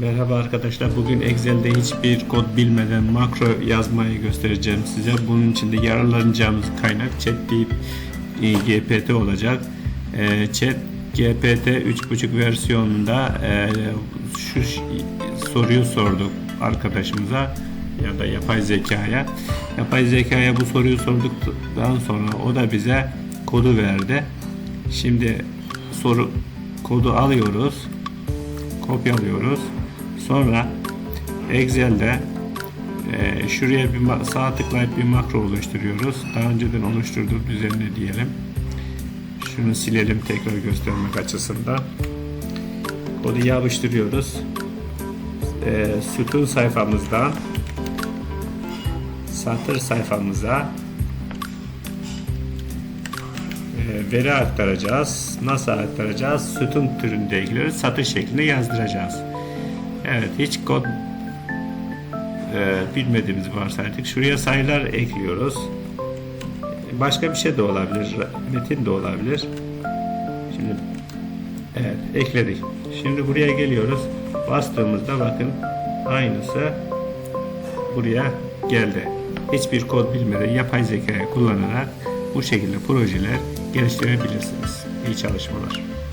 Merhaba arkadaşlar. Bugün Excel'de hiçbir kod bilmeden makro yazmayı göstereceğim size. Bunun için de yararlanacağımız kaynak GPT olacak. Ee, Chat GPT 3.5 versiyonunda e, şu soruyu sorduk arkadaşımıza ya da yapay zekaya. Yapay zekaya bu soruyu sorduktan sonra o da bize kodu verdi. Şimdi soru kodu alıyoruz kopyalıyoruz. Sonra Excel'de e, şuraya bir sağ tıklayıp bir makro oluşturuyoruz. Daha önceden oluşturduğum üzerine diyelim. Şunu silelim tekrar göstermek açısından. Kodu yapıştırıyoruz. E, sütun sayfamızdan satır sayfamıza veri aktaracağız. Nasıl aktaracağız? Sütun türünde ilgili satış şeklinde yazdıracağız. Evet, hiç kod e, bilmediğimiz varsaydık. Şuraya sayılar ekliyoruz. Başka bir şey de olabilir. Metin de olabilir. Şimdi evet ekledik. Şimdi buraya geliyoruz. Bastığımızda bakın aynısı buraya geldi. Hiçbir kod bilmeden yapay zeka kullanarak bu şekilde projeler geliştirebilirsiniz. İyi çalışmalar.